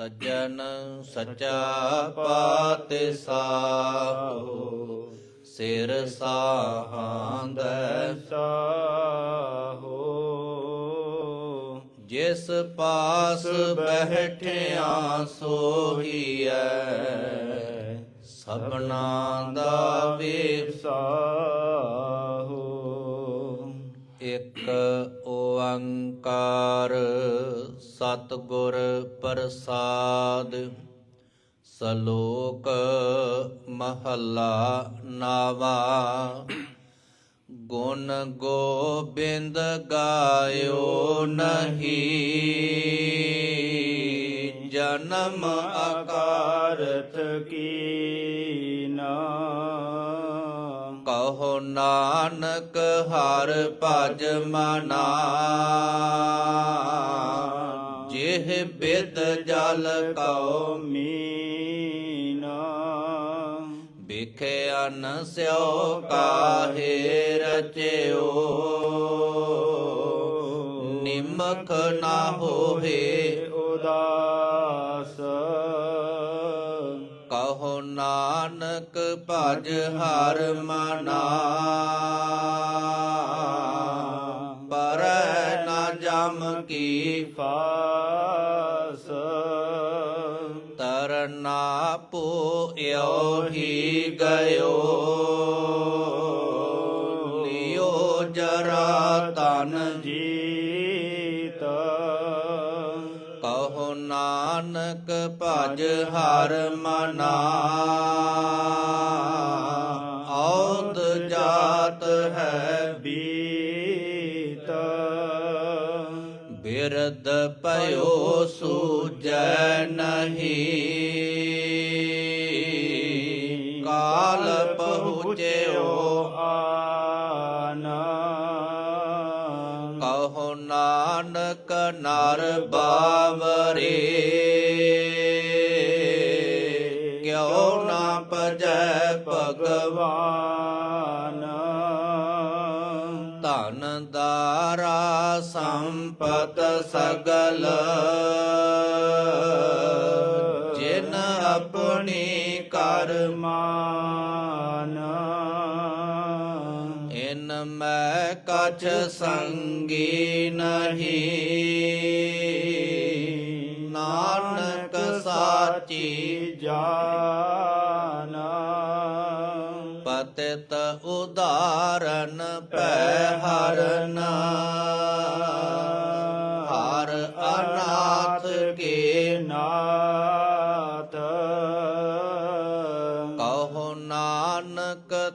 ਸੱਜਣ ਸੱਚਾ ਪਾਤਿ ਸਾਹੋ, ਸਿਰ ਸਾਹਾਂਦੈ ਸਾਹੋ। ਜਿਸ ਪਾਸ ਬੈਠਿਆ ਸੋਹੀਐ, ਸਭਨਾ ਦਾ ਵੇ ਸਾਹੋ। ਓੰਕਾਰ ਸਤਿਗੁਰ ਪ੍ਰਸਾਦ, ਸ਼ਲੋਕ ਮਹੱਲਾ ਨਾਵਾ। ਗੁਣ ਗੋਬਿੰਦ ਗਾਇਓ ਨਹੀਂ, ਜਨਮ ਆਕਾਰਤ ਕੀ ਕਹੋ ਨਾਨਕ ਹਰ ਭਜ ਮਨਾ। ਬਿਦ ਜਲ ਕਉ ਮੀਨਾ। ਬਿਖੇ ਅਨ ਸਿਓ ਕਾਹੇ ਰਚਿਓ। ਨਿਮਖ ਨਾ ਹੋਵੇ ਉਦਾਸ। ਕਹੋ ਨਾਨਕ ਭਜ ਹਰ ਮਨਾ। ਪਰ ਨਾ ਜਮ ਕੀ ਫਾਸ ਤਰਨਾ ਪੋਇਓ ਹੀ ਗਇਓ। ਲਿਓ ਜਰਾ ਤਨ ਜੀਤ। ਕਹੋ ਨਾਨਕ ਭਜ ਹਰ ਮਨਾ। ਔਤ ਜਾਤ ਹੈ ਬੀਤ। ਬਿਰਦ ਸਗਲ। ਜਿਨ ਆਪਣੀ ਕਰਮਾਨ ਇਨ ਮੈਂ ਕਛ ਸੰਗੀ ਨਹੀਂ। ਨਾਨਕ ਸਾਚੀ ਜਾਨਾ, ਪਤਿਤ ਉਦਾਰਨ ਪੈ ਹਰਨ।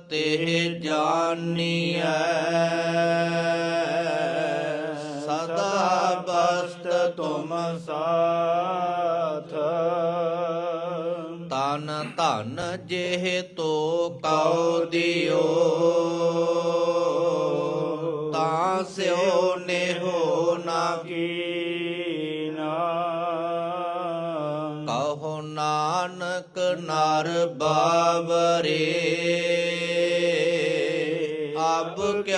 ਤੇ ਜਾਣੀਐ ਸਦਾ ਬਸਤ ਤੁਮ ਸਾਥ। ਤਨ ਧਨ ਜਿਹ ਤੋ ਕਉ ਦਿਓ। ਤਾਂ ਸਿਓ ਨੇਹੋ ਨਾ ਕੀਨਾ। ਕਹੋ ਨਾਨਕ ਨਰ ਬਾਵਰੇ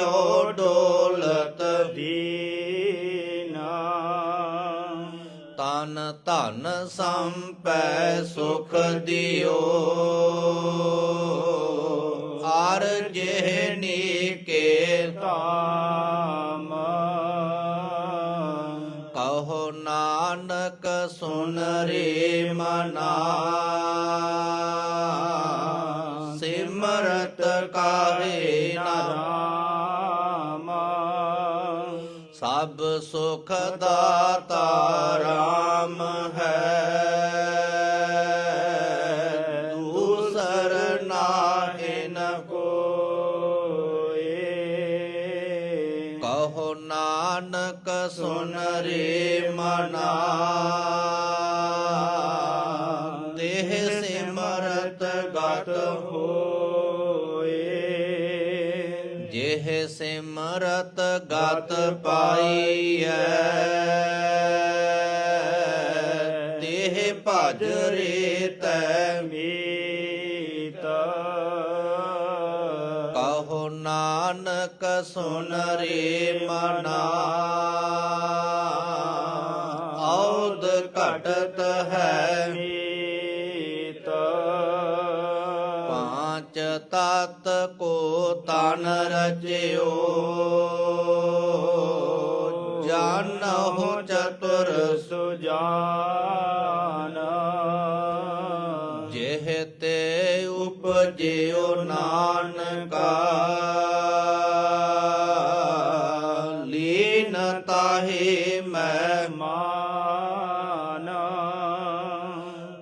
ਅਬ ਡੋਲਤ ਦੀਨਾ। ਤਨ ਧਨ ਸੰਪੈ ਸੁਖ ਦਿਓ। ਰਾਮ ਹੈ। ਦੂਸਰ ਨਾਹਿ ਨ ਕੋਏ। ਕਹੋ ਨਾਨਕ ਸੁਨ ਰੇ ਮਨਾ। ਦੇਹ ਸਿਮਰਤ ਗਤ ਹੋਏ। ਜਿਹ ਸਿਮਰਤ ਗਤ ਪਾਈਐ। ਤਿਹ ਭਜ ਰੇ ਤੈ ਮੀਤ। ਕਹੋ ਨਾਨਕ ਸੁਨ ਰੇ ਮਨਾ। ਔਦ ਘਟਤ ਹੈ ਮੀਤ। ਪਾਂਚ ਤਤ ਕੋ ਤਨ ਰਚਿਓ। ਨਾਨਕਾ ਲੀਨ ਤਾਹੇ ਮੈਂ ਮਾਨ।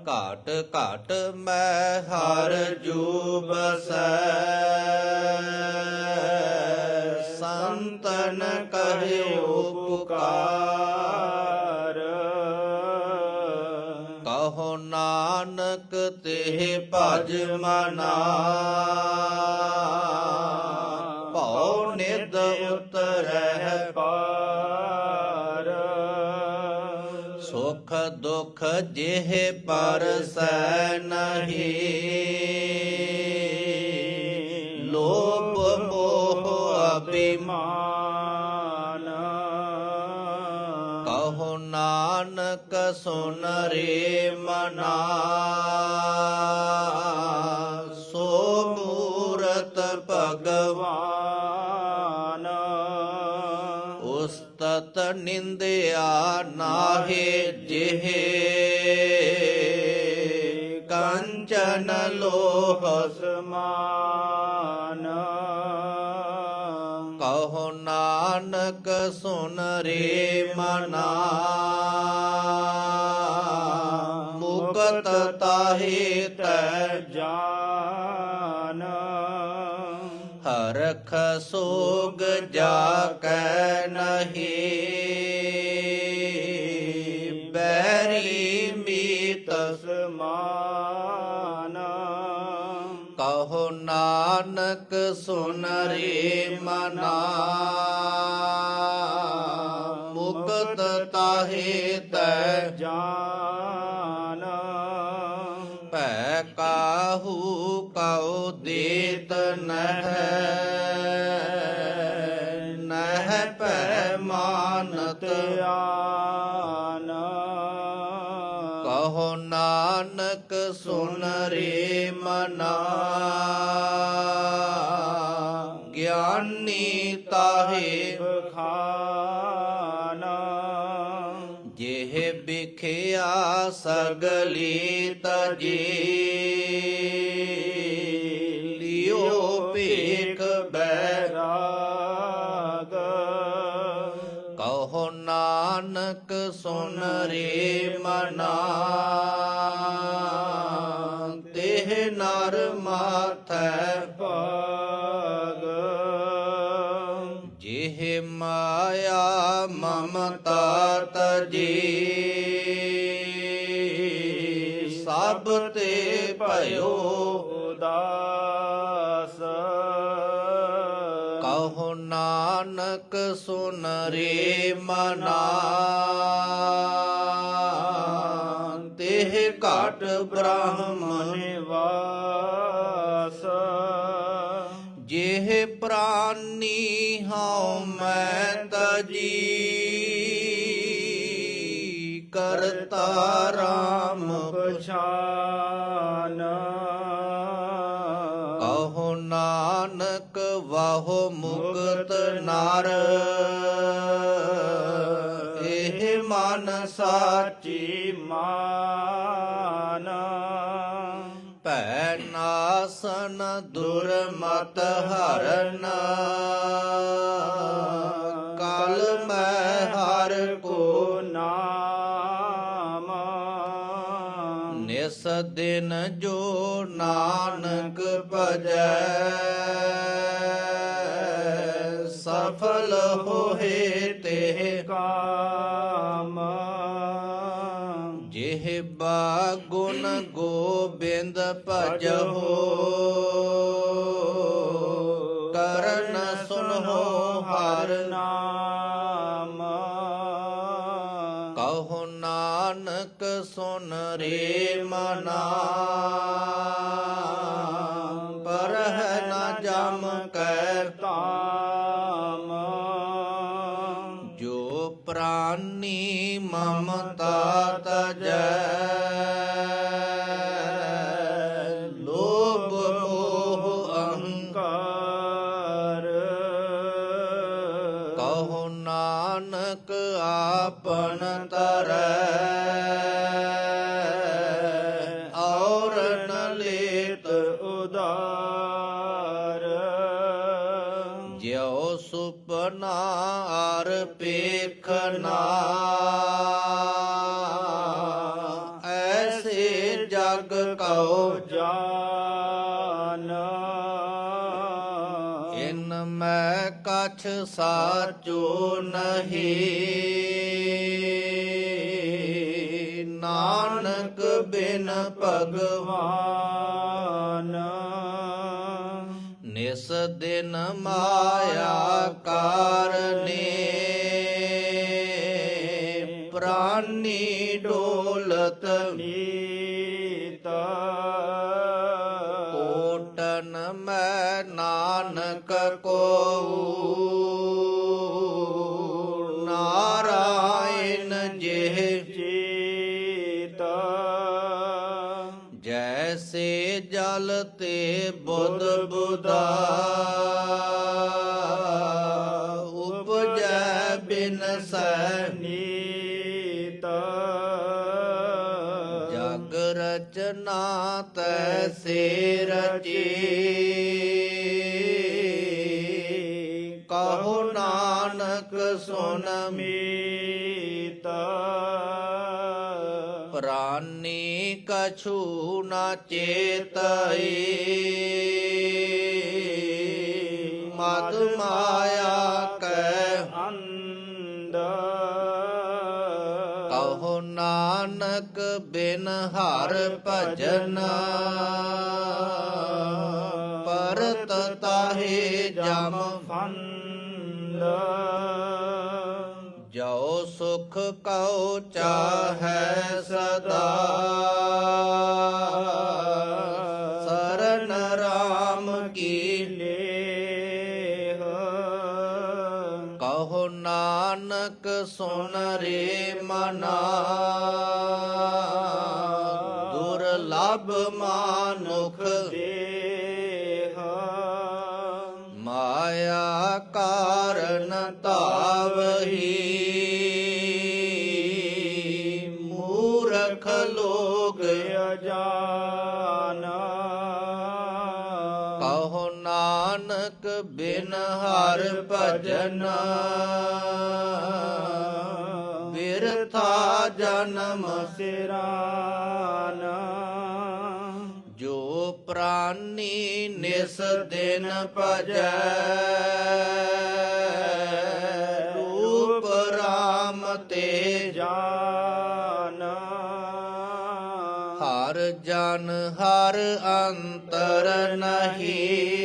ਘਾਟ ਘਾਟ ਮੈਂ ਹਰ ਜੂ ਬਸੈ ਸੰਤਨ ਕਹਿਓ ਪੁਕਾਰ। ਨਾਨਕ ਤੇ ਭਜ ਮਨਾ। ਭਉ ਨਿਦ ਉਤਰੈ ਪਾਰ। ਸੁਖ ਦੁਖ ਜਿਹ ਪਰਸੈ ਨਹੀਂ। ਨਾਨਕ ਸੁਨ ਮਨਾ। ਸੋ ਮੂਰਤ ਭਗਵਾਨ ਉਸਤਤ ਨਿੰਦਿਆ ਨਾਹੇ ਜਿਹ। ਕੰਚਨ ਲੋਹ ਸਮਾਨ ਨਾਨਕ ਸੁਨ ਰੇ ਮਨਾ। ਮੁਕਤ ਤਾਹੇ ਤੈ ਜਾਨ। ਹਰਖ ਸੋਗ ਜਾ ਕੈ ਨਹੀਂ। ਨਾਨਕ ਸੁਨ ਰੇ ਮਨਾ। ਮੁਕਤ ਤਾਹੇ ਤੈ ਜਾਨ। ਭੈ ਕਾਹੂ ਕਉ ਦੇਤ ਨਹਿ। ਨਹਿ ਭੈ ਮਾਨਤ। ਧਿਆਨ। ਕਹੋ ਨਾਨਕ ਸੁਨ ਰੇ ਮਨਾ। ਗਿਆਨੀ ਤਾਹੇ ਬਖਾਨ ਜਿਹ ਬਿਖਿਆ ਸਗਲੀ ਤਜੀ ਲਿਓ ਭੇਖ ਬੈਰਾਗ। ਕਹੋ ਨਾਨਕ ਸੁਨ ਰੇ ਮਨਾ। ਤਿਹ ਨਰ ਮਾਥੈ ਮਮਤਾ ਤਜੀ ਸਭ ਤੇ ਭਇਓ ਉਦਾਸ। ਕਹੋ ਨਾਨਕ ਸੁਨ ਰੇ ਮਨਾ। ਤਿਹ ਘਟ ਬ੍ਰਾਹਮਣ ਪ੍ਰਾਨੀ ਹਉ ਮੈਂ ਤਜੀ। ਕਰਤਾ ਰਾਮ ਪਛਾਨ। ਕਹੋ ਨਾਨਕ ਵਾਹੋ ਮੁਕਤ ਨਰ। ਇਹ ਮਨ ਸਾਚੀ ਮਾਨ ਨਾਸਨ ਦੁਰਮਤ ਹਰਨ ਕਲ ਮੈਂ ਹਰ ਕੋ ਨਾਮ। ਨਿਸ ਦਿਨ ਜੋ ਨਾਨਕ ਭਜੈ। ਸਫਲ ਹੋਏ ਤੇ ਕਾਮ। ਬਾਗੁਣ ਗੋਬਿੰਦ ਭਜਹੋ ਕਰਨ ਸੁਨੋ ਹਰ ਨਾਮ। ਕਹੋ ਨਾਨਕ ਸੁਨ ਰੇ ਮਨਾ। ਪਰਹ ਨ ਜਮ ਕੈ ਜੋ ਪ੍ਰਾਨ ਪ੍ਰਾਨੀ ਮਮਤਾ ਤਜੈ। ਆਪਨ ਤਰੈ ਔਰ ਨ ਉਦਾਰ ਜਿਉ ਸੁਪਨਾ ਅਰ ਪੇਖਨਾ ਐਸੇ ਜਗ ਕਉ ਜਾਨ। ਇਨ ਮੈਂ ਕਛ ਸਾਚੋ ਨਹੀਂ ਭਗਵਾਨ। ਨਿਸ ਦਿਨ ਮਾਇਆ ਕਾਰਨੇ ਪ੍ਰਾਨੀ ਡੋਲਤ ਪ੍ਰਾਨੀ ਕਛੂ ਨ ਚੇਤਈ। ਮਦ ਮਾਇਆ ਕੈ ਅੰਦ ਕਹੋ ਨਾਨਕ ਬਿਨ ਹਰ ਭਜਨ। ਪਰਤ ਤਾਹੇ ਜੋ ਕਉ ਚਾਹੈ ਸਦਾ। ਸਰਨ ਰਾਮ ਕੀ ਲੇਹ। ਕਹੋ ਨਾਨਕ ਸੁਨ ਰੇ ਮਨਾ। ਦੁਰਲਭ ਮਾਨੁਖ ਹਰ ਭਜਨ। ਬਿਰਥਾ ਜਨਮ ਸਿਰਾਨ। ਜੋ ਪ੍ਰਾਨੀ ਨਿਸ ਦਿਨ ਭਜੈ। ਰੂਪ ਰਾਮ ਤੇ ਜਾਨ। ਹਰ ਜਨ ਹਰ ਅੰਤਰ ਨਹੀਂ।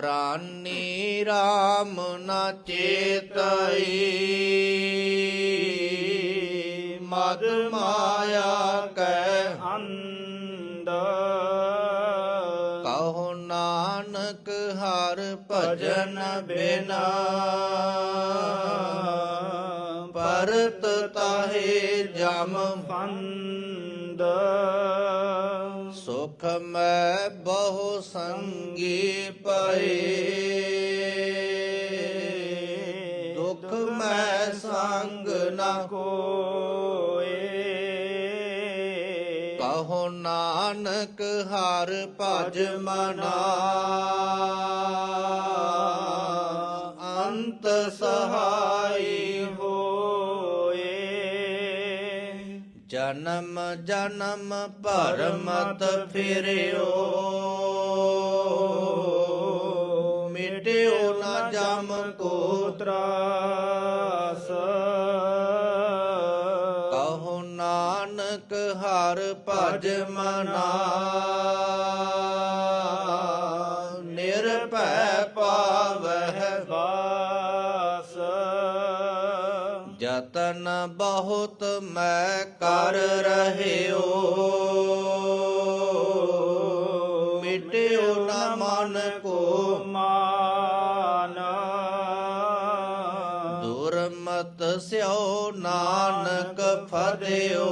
ਪ੍ਰਾਨੀ RAM ਨਾ ਚੇਤਈ। ਮਦ ਮਾਇਆ ਕੈ ਅੰਦ ਕਹੋ ਨਾਨਕ ਹਰ ਭਜਨ ਬਿਨਾ। ਪਰਤ ਤਾਹੇ ਜਮ ਫੰਦ। ਮੈਂ ਬਹੁ ਸੰਗੀ ਪਏ ਦੁਖ ਮੈਂ ਸੰਗ ਨਾ ਕੋਏ। ਕਹੋ ਨਾਨਕ ਹਰ ਭਜ ਮਨਾ। ਅੰਤ ਸਹਾਈ ਜਨਮ ਜਨਮ ਭਰਮਤ ਫਿਰਿਓ। ਮਿਟਿਓ ਨਾ ਜਮ ਕੋ ਤਰਾਸ। ਕਹੋ ਨਾਨਕ ਹਰ ਭਜ ਮਨਾ। ਬਹੁਤ ਮੈਂ ਕਰ ਰਹਿਓ। ਮਿਟਿਓ ਨਾ ਮਨ ਕੋ ਮਾਨ। ਦੁਰਮਤ ਸਿਓ ਨਾਨਕ ਫਦਿਓ।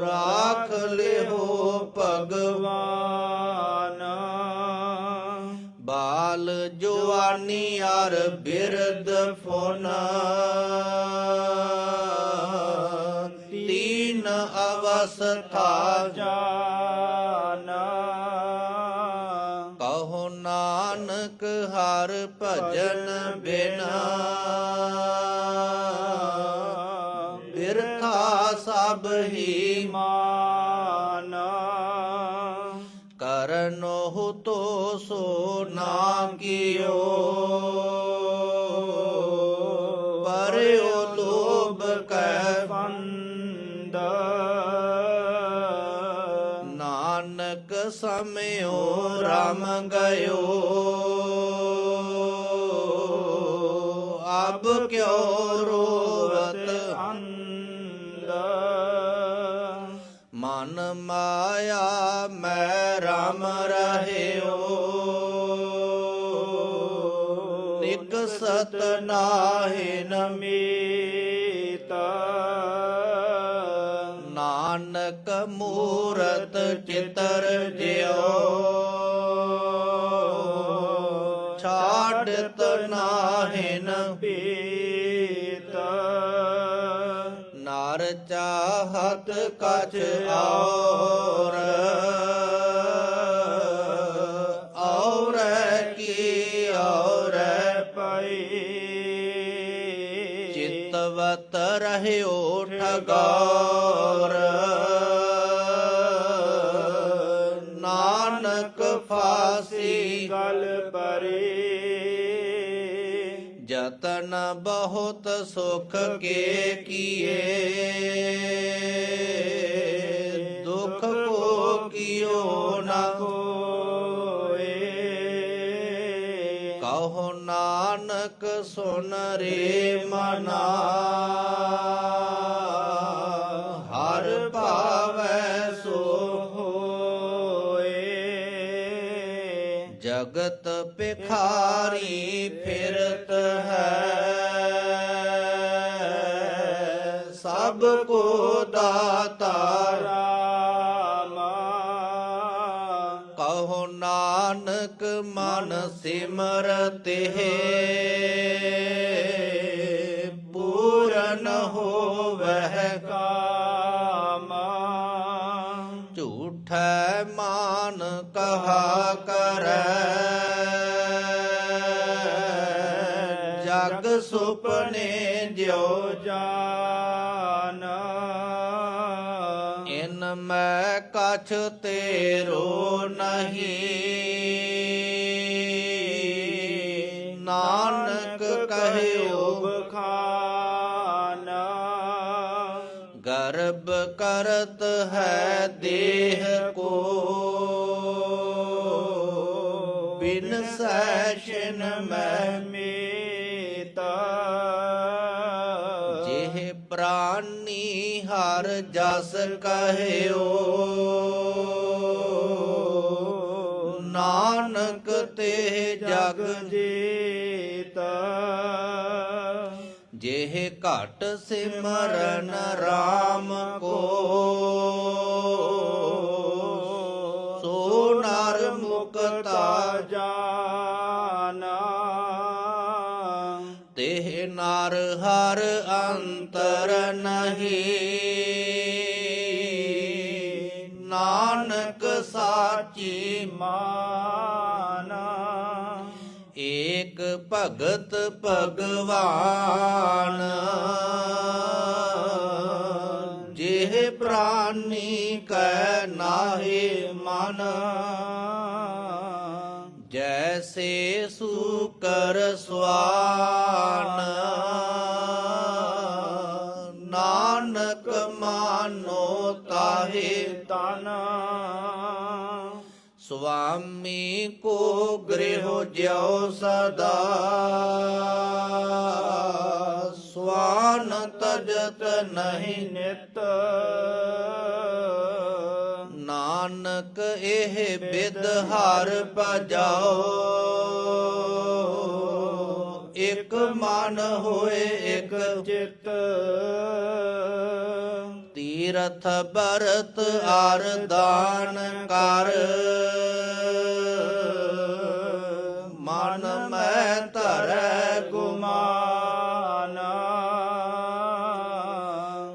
ਰਾਖ ਲਿਓ ਭਗਵਾਨ। ਜਵਾਨੀ ਅਰ ਬਿਰਦ ਫੋਨ। ਤੀਨ ਅਵਸਥਾ ਜਾਨ। ਕਹੋ ਨਾਨਕ ਹਰ ਭਜਨ ਬਿਨਾ। ਕੀਓ। ਪਰਿਓ ਲੋਭ ਕੈ ਬੰਦ ਨਾਨਕ ਸਮਿਓ ਰਮ ਗਇਓ। ਅਬ ਕਿਉ ਰੋਵਤ ਅੰਦ ਮਨ ਮਾਇਆ ਮੈਂ ਰਾਮ ਰਹਿਓ। ਨਿਕ ਸਤ ਨਾਹਿ ਨਮੀਤ। ਨਾਨਕ ਮੂਰਤ ਚਿਤਰ ਜਿਉ। ਛਾੜਤ ਨਾਹਿਨ ਪੀਤ। ਨਰ ਚਾਹਤ ਕਛ ਔਰ ਔਰ। ਜਤਨ ਬਹੁਤ ਸੁਖ ਕੇ ਕੀਏ। ਦੁਖ ਕੋ ਕੀਓ ਨਾ ਕੋਏ। ਕਹੋ ਨਾਨਕ ਸੁਨ ਰੇ ਮਨਾ। ਹਰ ਭਾਵੈ ਸੋ ਹੋਏ। ਜਗਤ ਪਿਖਾਰੀ ਹੈ ਸਭ ਕੋ ਦਾਤਾ ਰਾਮ। ਕਹੋ ਨਾਨਕ ਮਨ ਸਿਮਰਤੇ ਪੂਰਨ ਹੋਵਹਿ ਕਾਮ। ਝੂਠੈ ਮਾਨ ਕਹਾ ਕਰੈ ਕਛ ਤੇਰੋ ਨਹੀਂ। ਨਾਨਕ ਕਹਿਓ ਬਖਾਨ ਗਰਬ ਕਰਤ ਹੈ ਦੇਹ ਕੋ। ਬਿਨ ਸੈਸ਼ਨ ਮੈਂ ਹਰ ਜਸ ਕਹਿਓ। ਨਾਨਕ ਤੇ ਜਗ ਜੀਤਾ ਜਿਹ ਘਟ ਸਿਮਰਨ ਰਾ ਭਗਤ ਭਗਵਾਨ। ਜਿਹ ਪ੍ਰਾਨੀ ਕੈ ਨਾਹੀ ਮਨ ਜੈਸੇ ਸੂਕਰ ਸਵਾਨ ਸੁਆਮੀ ਕੋ ਗ੍ਰਹਿ ਜਿਉ ਸਦਾ। ਸਵਾਨ ਤਜਤ ਨਹੀਂ ਨਿਤ। ਨਾਨਕ ਇਹ ਬਿਦ ਹਰ ਭਜਾਓ। ਇਕ ਮਨ ਹੋਏ ਇਕ ਚਿਤ। ਤੀਰਥ ਬਰਤ ਆਰ ਦਾਨ ਕਰ। ਮਨ ਮੈਂ ਧਰੈ ਗੁਮਾਨ।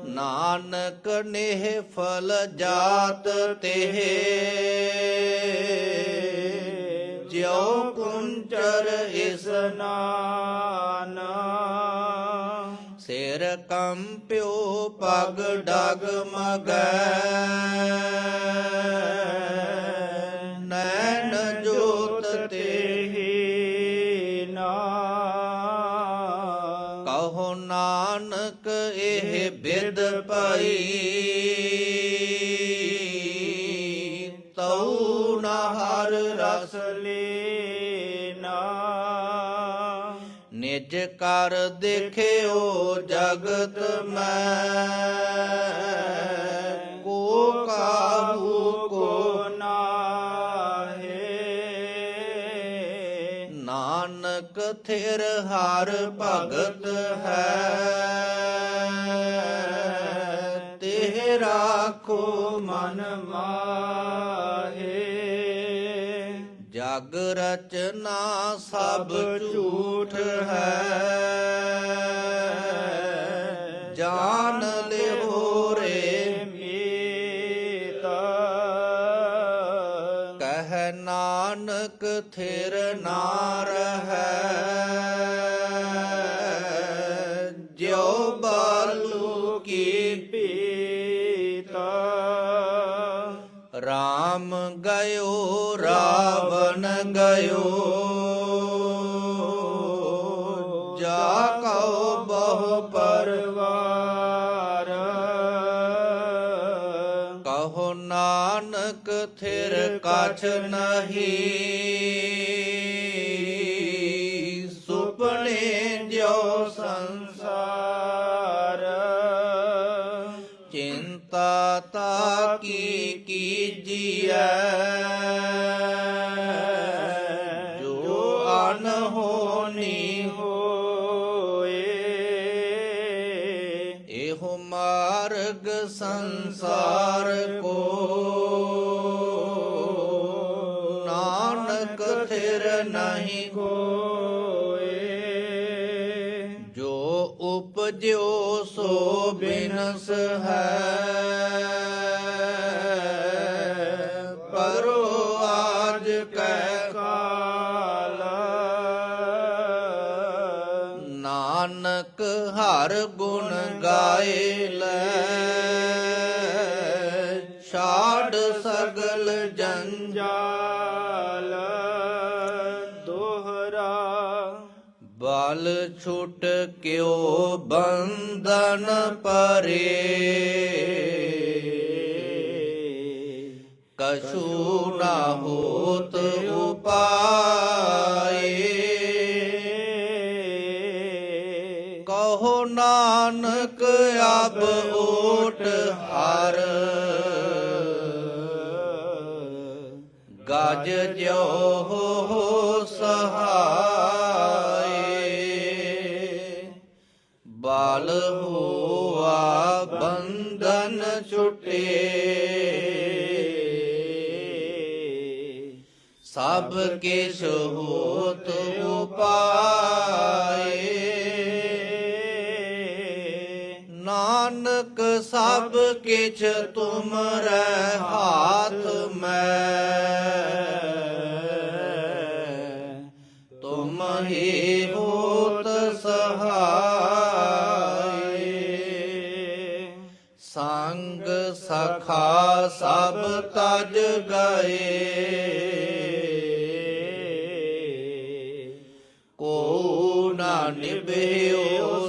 ਨਾਨਕ ਨੇਹ ਫਲ ਜਾਤ ਤੇ ਜਿਉ ਕੁੰਚਰ ਇਸ ਨਾਨ। ਸਿਰ ਕੰਪਿਓ ਪਗ ਡਗ ਮਗੈ। ਹਰ ਭਗਤ ਹੈ। ਤੇ ਰਾਖੋ ਮਨ ਮਾਹੇ। ਜਗ ਰਚਨਾ ਸਭ ਝੂਠ ਹੈ। ਜਾਣ ਲਿਓ ਰੇ ਮੀਤ। ਕਹਿ ਨਾਨਕ ਥਿਰ ਨਾਰ ਕਛ ਨਹੀਂ। ਸੁਪਨੇ ਜੋ ਸੰਸਾਰ। ਚਿੰਤਾ ਤਾ ਕੀ ਕੀਜੀਐ? ਜੋ ਅਨਹੋਨੀ ਹੋਏ, ਇਹੋ ਮਾਰਗ ਸੰਸਾਰ ਕੋ ਨਹੀਂ ਜੋ ਉਪਜਿਓ ਸੋ ਬਿਨਸ ਹੈ। ਪਰੋ ਆਜ ਕੈ ਕਾਲ। ਨਾਨਕ ਹਰ ਗੁਣ ਗਾਏ। ਛੁਟ ਕਿਉ ਬੰਧਨ ਪਰੇ? ਕਛੂ ਨਾ ਹੋਤ ਉਪਾਏ। ਕਹੋ ਨਾਨਕ ਅਬ ਓਟ ਹਰ। ਗਜ ਜਿਉ ਤੁਮਰੇ ਹਾਥ ਮੈਂ ਤੁਮ ਹੀ ਹੋਤ ਸਹਾਈ ਸੰਗ ਸਖਾ ਸਭ ਤਜ ਗਏ ਕੋ ਨਾ ਨਿਭਿਓ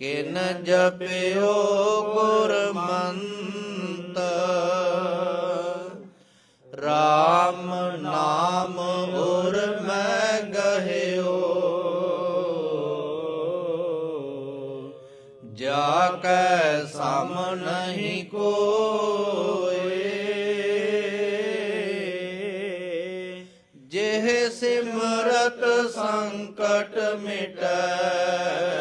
ਕਿਨ ਜਪਿਓ ਗੁਰਮੰਤ। RAM ਨਾਮ ਉਰ ਮੈਂ ਗਹਿਓ। ਜਾ ਕੈ ਸਮ ਨਹੀਂ ਕੋਏ। ਜਿਹ ਸਿਮਰਤ ਸੰਕਟ ਮਿਟੈ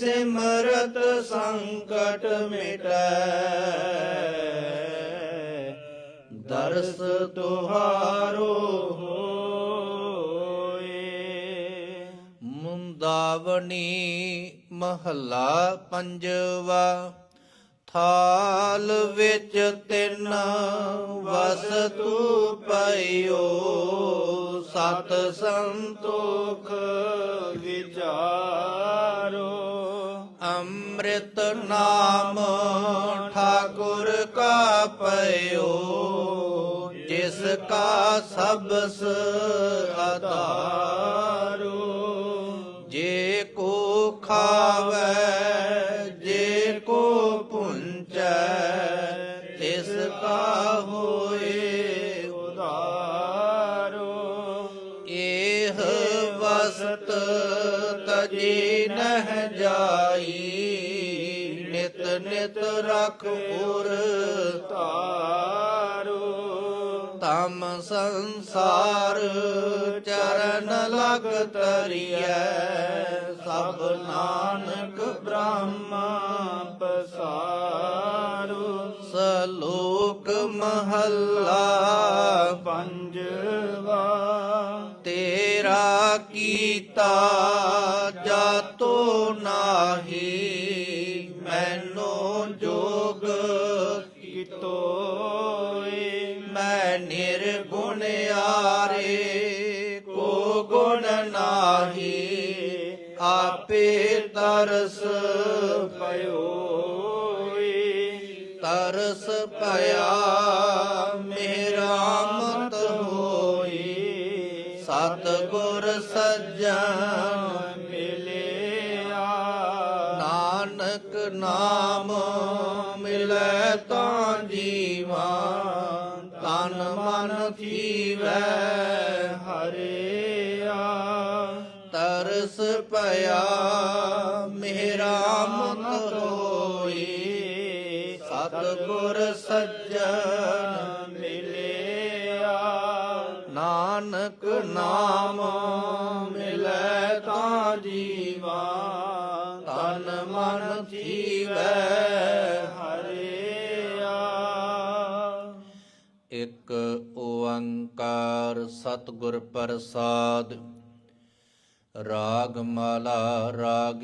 ਸਿਮਰਤ ਸੰਕਟ ਮਿਟੈ। ਦਰਸ ਤੁਹਾਰੋ ਹੋਏ। ਮੁੰਦਾਵਣੀ ਮਹੱਲਾ ਪੰਜਵਾ, ਥਾਲ ਵਿੱਚ ਤਿੰਨ ਵਸਤੂ ਪਈਓ, ਸਤ ਸੰਤੋਖ ਵਿਚਾਰੋ। ਅੰਮ੍ਰਿਤ ਨਾਮ ਠਾਕੁਰ ਕਾ ਪਇਓ ਜਿਸ ਕਾ ਸਬਸ ਆਧਾਰੋ ਜੇ ਕੋ ਖਾਵੇ, ਜੇ ਕੋ ਪੁੰਚੈ, ਤਿਸ ਕਾ ਹੋਏ ਉਧਾਰੋ। ਇਹ ਵਸਤ ਤਜੀ ਨਹਿ ਜਾਈ, ਨਿਤ ਨਿਤ ਰਖ ਪੁਰ ਤਾਰੋ ਤਮ ਸੰਸਾਰ ਚਰਨ ਲਗ ਤਰੀਐ, ਸਭ ਨਾਨਕ ਬ੍ਰਹਮ ਪਸਾਰੋ। ਸਲੋਕ ਮਹੱਲਾ ਪੰਜਵਾ, ਤੇਰਾ ਕੀਤਾ ਜਾਤੋ ਨਾਹੀ, ਮੈਨੂੰ ਜੋਗ ਕੀਤੋਏ ਮੈਂ ਨਿਰਗੁਣ ਆਰੇ ਕੋ ਗੁਣ ਨਾਹੀ, ਆਪੇ ਤਰਸ ਪਇਓਏ ਤਰਸ ਪਿਆ ਮੇਰਾ ਮਤ ਸਤ ਗੁਰ ਸੱਜਣ ਮਿਲਿਆ। ਨਾਨਕ ਨਾਮ ਮਿਲੈ ਤਾਂ ਜੀਵਾ, ਤਨ ਮਨ ਥੀਵੈ ਹਰਿਆ। ਤਰਸ ਪਿਆ ਮੇਰਾ ਮਤ ਹੋਈ। ਸਤਿਗੁਰ ਸੱਜਣ ਨਾਨਕ ਨਾਮ ਮਿਲੈ ਤਾਂ ਜੀਵਾ, ਤਨ ਮਨ ਥੀਵੈ ਹਰਿਆ। ਇੱਕ ਓੰਕਾਰ ਸਤਿਗੁਰ ਪ੍ਰਸਾਦ, ਰਾਗ ਮਾਲਾ ਰਾਗ